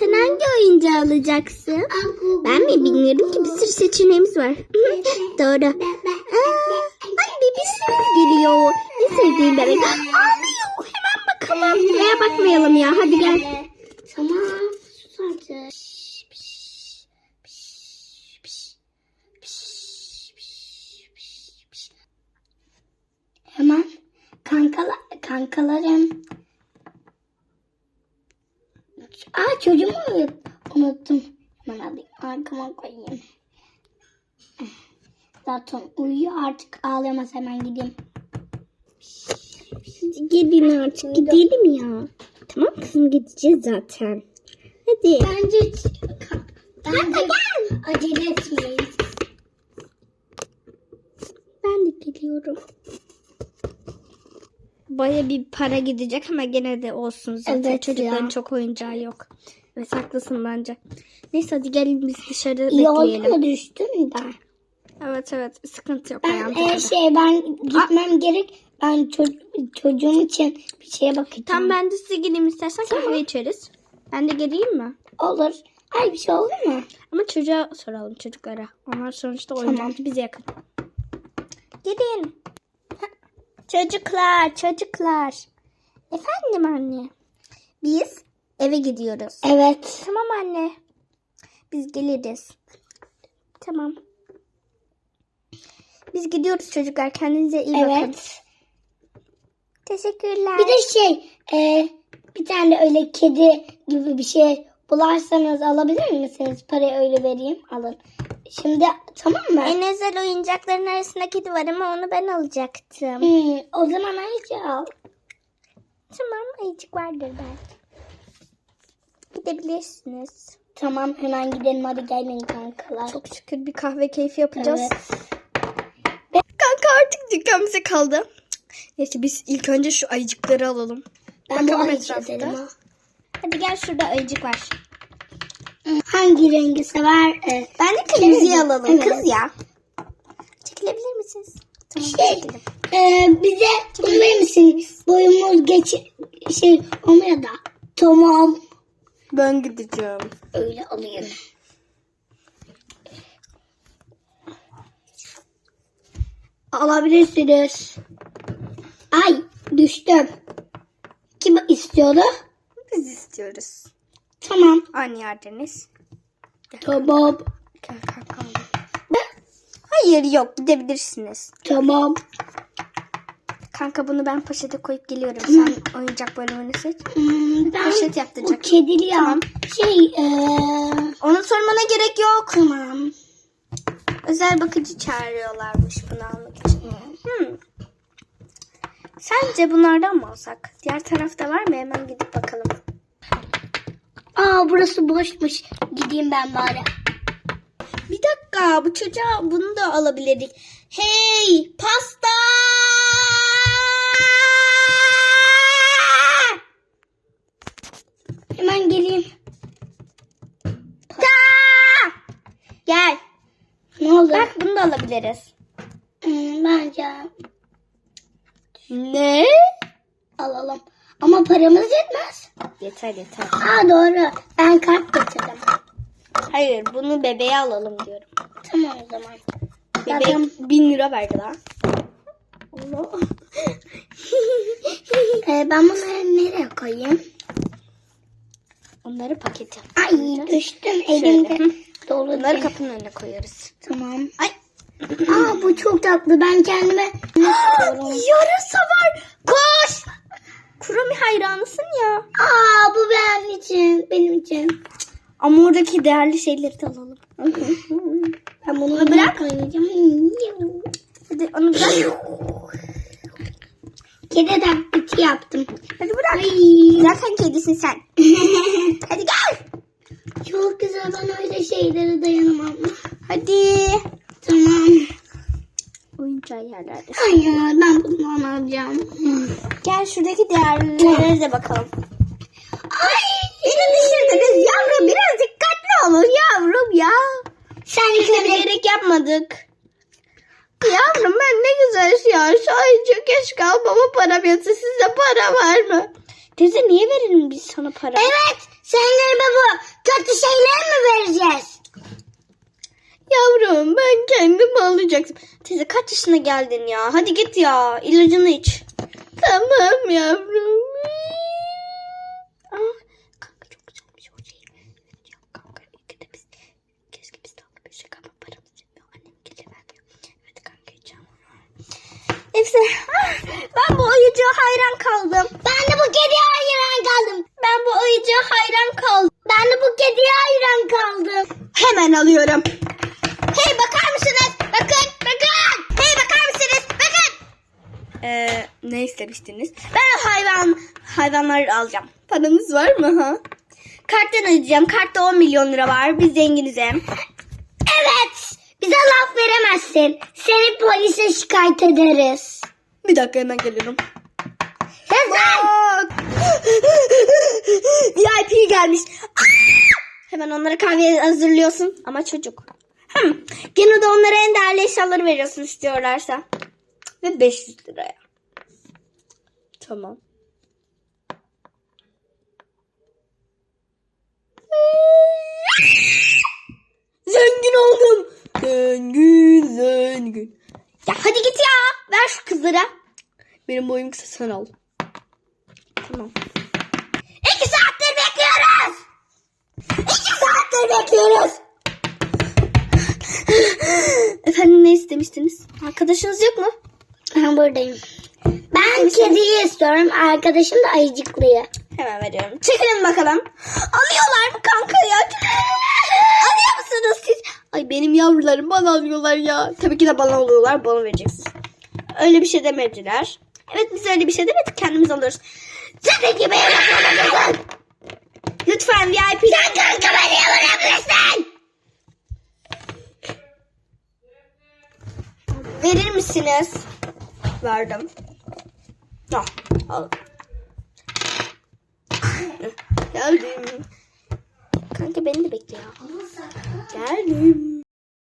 Sen hangi oyuncağı alacaksın? Ben mi bilmiyorum ki bir sürü seçeneğimiz var. Doğru. Aa, ay bebişimiz geliyor. En sevdiğim bebek. Ağlıyor. Hemen bakalım. Veya bakmayalım ya. Hadi gel. Tamam. Sus artık. Hemen kankala, kankalarım. Aa çocuğumu unut- unuttum. Hemen alayım arkama koyayım. Zaten uyuyor artık ağlayamaz hemen gideyim. Gelin artık gidelim ya. Tamam kızım gideceğiz zaten. Hadi. Bence, bence acele etmeyin. Ben de geliyorum. Baya bir para gidecek ama gene de olsun zaten. Evet Çocukların ya. çok oyuncağı yok. Evet haklısın bence. Neyse hadi gelin biz dışarı İyi oldu bekleyelim. mu düştün de. Evet evet sıkıntı yok. Ben takıldı. şey ben gitmem gerek. Ben ço- çocuğum için bir şeye bakacağım. Tamam ben de size geleyim istersen kahve içeriz. Ben de geleyim mi? Olur. Ay bir şey olur mu? Ama çocuğa soralım çocuklara. Onlar sonuçta Tamam. oyuncakçı bize yakın. Gidin. Çocuklar, çocuklar. Efendim anne. Biz eve gidiyoruz. Evet. Tamam anne. Biz geliriz. Tamam. Biz gidiyoruz çocuklar. Kendinize iyi bakın. Evet. Teşekkürler. Bir de şey e, bir tane öyle kedi gibi bir şey bularsanız alabilir misiniz? Parayı öyle vereyim. Alın. Şimdi tamam mı? en özel oyuncakların arasında kedi var ama onu ben alacaktım. Hmm, o zaman ayıcı al. Tamam ayıcık vardır belki. Gidebilirsiniz. Tamam hemen gidelim hadi gelin kankalar. Çok şükür bir kahve keyfi yapacağız. Evet. Kanka artık dükkan bize kaldı. Neyse biz ilk önce şu ayıcıkları alalım. Ben bu Bakalım ayıcı etrafta. dedim ha. Hadi gel şurada ayıcık var. Hangi rengi sever? E, Ben de kırmızıyı Evet. alalım Evet. kız ya. Çekilebilir misiniz? Tamam Şey, çekelim. e, bize verir misin? Boyumuz geç şey olmuyor da. Tamam. Ben gideceğim. Öyle alayım. Alabilirsiniz. Ay düştüm. Kim istiyordu? Biz istiyoruz. Tamam. Aynı yerdeniz. Tamam. Gel kankam. Hayır yok gidebilirsiniz. Tamam. Kanka bunu ben poşete koyup geliyorum. Sen oyuncak bölümünü seç. Hmm, ben Poşet o yaptıracak. kedili ya. Tamam. Şey eee Onu sormana gerek yok. tamam. Özel bakıcı çağırıyorlarmış bunu almak için. Hmm. Sence bunlardan mı alsak? Diğer tarafta var mı? Hemen gidip bakalım. Aa burası boşmuş. Gideyim ben bari. Bir dakika bu çocuğa bunu da alabilirdik. Hey pasta! Hemen geleyim. Da! Gel. Ne oldu? Bak bunu da alabiliriz. Hmm, bence Ne? alalım. Ama paramız yetmez. Yeter yeter. Aa doğru. Ben kart getirdim. Hayır bunu bebeğe alalım diyorum. Tamam o zaman. Bebek Zaten- bin lira verdi lan. Allah. Ee, ben bunları nereye koyayım? Onları pakete Ay düştüm elimde. Dolu Bunları kapının önüne koyarız. Tamam. Ay. Aa bu çok tatlı. Ben kendime Yarasa var. Koş. Kurumi hayranısın ya. Aa bu benim için. Benim için. Ama oradaki değerli şeyleri de alalım. Ben bunu bırak oynayacağım. Hadi onu bırak. Kedi taklidi yaptım. Hadi bırak. Ay. Zaten kedisin sen. Hadi gel. Çok güzel. Ben öyle şeylere dayanamam. Hadi. Oyuncağı yerlerde. Ay ya ben bunu alacağım. Gel şuradaki değerlilere de bakalım. Ay. Beni düşürdünüz yavrum. Biraz dikkatli olun yavrum ya. Sen Biz de bilerek yapmadık. Yavrum ben ne güzel ya. Sadece keşke almama param yatsa. Sizde para var mı? Teyze niye verelim biz sana para? Evet. Sen galiba bu Sen kendin alacaksın. Teyze kaç yaşına geldin ya? Hadi git ya. İlacını iç. Tamam yavrum. Aa, o şey. Neyse. ah, Ben bu oyuncağa hayran kaldım. Ben de bu kediye hayran kaldım. Ben bu oyuncağa hayran kaldım. Ben de bu kediye hayran kaldım. Hemen alıyorum. Hey bakar mısınız? Bakın bakın. Hey bakar mısınız? Bakın. Ee, ne istemiştiniz? Ben hayvan hayvanları alacağım. Paranız var mı ha? Karttan ödeyeceğim. Kartta 10 milyon lira var. Biz zenginiz hem. Evet. Bize laf veremezsin. Seni polise şikayet ederiz. Bir dakika hemen geliyorum. Bak. VIP gelmiş. Hemen onlara kahve hazırlıyorsun. Ama çocuk. Hmm. Gene de onlara en değerli eşyaları veriyorsun istiyorlarsa. Ve 500 liraya. Tamam. Zengin oldum. Zengin zengin. Ya hadi git ya. Ver şu kızlara. Benim boyum kısa sen al. Tamam. İki saattir bekliyoruz. İki saattir bekliyoruz. Efendim ne istemiştiniz? Arkadaşınız yok mu? Ben buradayım. Ben kediyi istiyorum. Arkadaşım da ayıcıklıyı. Hemen veriyorum. Çekilin bakalım. Alıyorlar mı kanka ya? Alıyor musunuz siz? Ay benim yavrularım bana alıyorlar ya. Tabii ki de bana alıyorlar. Bana vereceksiniz. Öyle bir şey demediler. Evet biz öyle bir şey demedik. Kendimiz alıyoruz. Senin gibi yapamazsın. Lütfen VIP. Sen kanka beni yapabilirsin. Verir misiniz? Verdim. Al. Al. Geldim. Kanka beni de bekle ya. Geldim.